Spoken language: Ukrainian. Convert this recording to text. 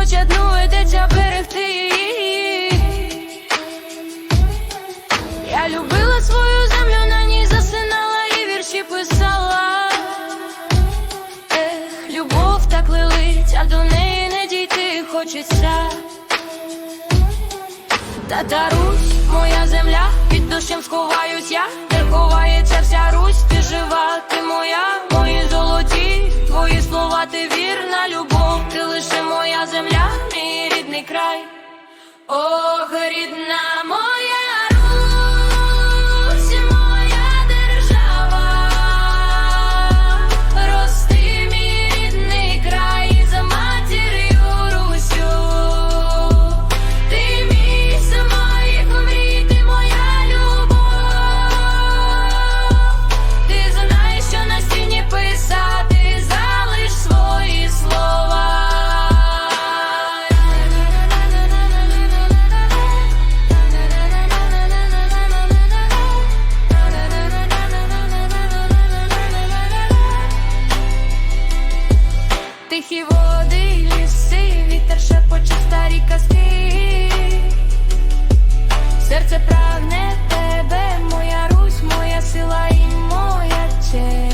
хоч одну йдеться берегти її. Я любила свою землю, на ній засинала і вірші писала. Ех, любов так лилить, а до неї не дійти хочеться. Та Русь, моя земля, під дощем сховаюсь я Ох, рідна. шепоче старі казки, серце прагне тебе, моя Русь, моя сила і моя честь.